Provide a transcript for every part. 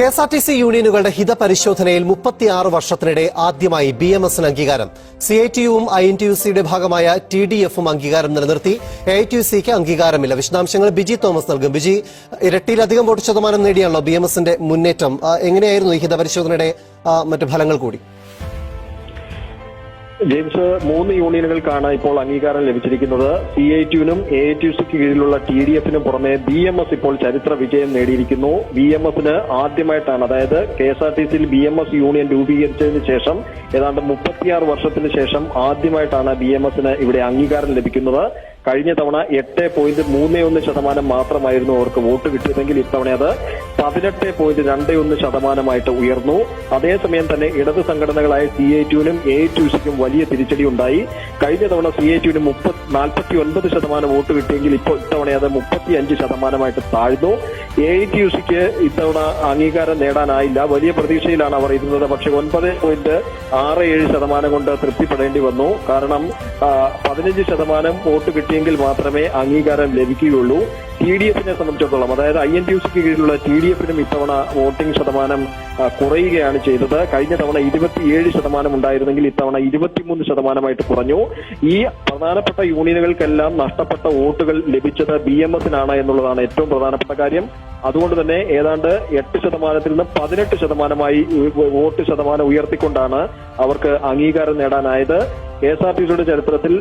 K S R T C യൂണിയനുകളുടെ ഹിതപരിശോധനയിൽ മുപ്പത്തിയാറ് വർഷത്തിനിടെ ആദ്യമായി ബി എം എസിന് അംഗീകാരം. സി ഐ ടി യുവും ഐ എൻ ടി യു സിയുടെ ഭാഗമായ ടി ഡി എഫും അംഗീകാരം നിലനിർത്തി. എ ഐ ടി യു സിക്ക് അംഗീകാരമില്ല. വിശദാംശങ്ങൾ ബിജി തോമസ് നൽകും. ബിജി ഇരട്ടിയിലധികം വോട്ട് ശതമാനം നേടിയാണല്ലോ ബി എം എസിന്റെ മുന്നേറ്റം. എങ്ങനെയായിരുന്നു ഈ ഹിതപരിശോധനയുടെ മറ്റു ഫലങ്ങൾ കൂടി? ജെയിംസ് മൂന്ന് യൂണിയനുകൾക്കാണ് ഇപ്പോൾ അംഗീകാരം ലഭിച്ചിരിക്കുന്നത്. സി ഐ ടിയുനും എ ടി സിക്ക് കീഴിലുള്ള ടി ഡി എഫിനും പുറമെ ബി എം എസ് ഇപ്പോൾ ചരിത്ര വിജയം നേടിയിരിക്കുന്നു. ബി എം എസിന് ആദ്യമായിട്ടാണ് അതായത് കെ എസ് ആർ ടി സിയിൽ ബി എം എസ് യൂണിയൻ രൂപീകരിച്ചതിന് ശേഷം ഏതാണ്ട് മുപ്പത്തിയാറ് വർഷത്തിന് ശേഷം ആദ്യമായിട്ടാണ് ബി എം എസിന് ഇവിടെ അംഗീകാരം ലഭിക്കുന്നത്. കഴിഞ്ഞ തവണ എട്ട് പോയിന്റ് മൂന്ന് ഒന്ന് ശതമാനം മാത്രമായിരുന്നു അവർക്ക് വോട്ട് കിട്ടിയതെങ്കിൽ ഇത്തവണ അത് പതിനെട്ട് പോയിന്റ് രണ്ട് ഒന്ന് ശതമാനമായിട്ട് ഉയർന്നു. അതേസമയം തന്നെ ഇടത് സംഘടനകളായ സി ഐ ടിയുനും എ ടു സിക്കും വലിയ തിരിച്ചടി ഉണ്ടായി. കഴിഞ്ഞ തവണ സി ഐ ടിയുന് മുപ്പത്തി നാൽപ്പത്തി ഒൻപത് ശതമാനം വോട്ട് കിട്ടിയെങ്കിൽ ഇപ്പോൾ ഇത്തവണ അത് മുപ്പത്തി അഞ്ച് ശതമാനമായിട്ട് താഴ്ന്നു. എ ടു സിക്ക് ഇത്തവണ അംഗീകാരം നേടാനായില്ല. വലിയ പ്രതീക്ഷയിലാണ് അവർ ഇരുന്നത്. പക്ഷേ ഒൻപത് പോയിന്റ് ആറ് ഏഴ് ശതമാനം കൊണ്ട് തൃപ്തിപ്പെടേണ്ടി വന്നു. കാരണം പതിനഞ്ച് ശതമാനം വോട്ട് കിട്ടിയെങ്കിൽ മാത്രമേ അംഗീകാരം ലഭിക്കുകയുള്ളൂ. ടി ഡി എഫിനെ സംബന്ധിച്ചിടത്തോളം അതായത് ഐ എൻ ടി യു സിക്ക് കീഴിലുള്ള ടി ഡി എഫിനും ഇത്തവണ വോട്ടിംഗ് ശതമാനം കുറയുകയാണ് ചെയ്തത്. കഴിഞ്ഞ തവണ ഇരുപത്തിയേഴ് ശതമാനം ഉണ്ടായിരുന്നെങ്കിൽ ഇത്തവണ ഇരുപത്തിമൂന്ന് ശതമാനമായിട്ട് കുറഞ്ഞു. ഈ പ്രധാനപ്പെട്ട യൂണിയനുകൾക്കെല്ലാം നഷ്ടപ്പെട്ട വോട്ടുകൾ ലഭിച്ചത് ബി എം എസിനാണ് എന്നുള്ളതാണ് ഏറ്റവും പ്രധാനപ്പെട്ട കാര്യം. അതുകൊണ്ട് തന്നെ ഏതാണ്ട് എട്ട് ശതമാനത്തിൽ നിന്ന് പതിനെട്ട് ശതമാനമായി വോട്ട് ശതമാനം ഉയർത്തിക്കൊണ്ടാണ് അവർക്ക് അംഗീകാരം നേടാനായത്. കെ എസ് ആർ ടി സിയുടെ ചരിത്രത്തിൽ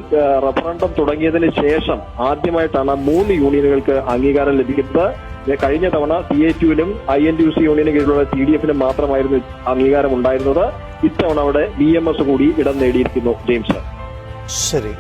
റഫറണ്ടം തുടങ്ങിയതിന് ശേഷം ആദ്യമായിട്ടാണ് മൂന്ന് യൂണിയനുകൾക്ക് അംഗീകാരം ലഭിക്കുന്നത്. കഴിഞ്ഞ തവണ C A ടുവിനും I N T U C യൂണിയന് കീഴിലുള്ള സി ഡി എഫിനും മാത്രമായിരുന്നു അംഗീകാരം ഉണ്ടായിരുന്നത്. ഇത്തവണ അവിടെ ബി എം എസ് കൂടി ഇടം നേടിയിരിക്കുന്നു ജെയിംസ്. ശരി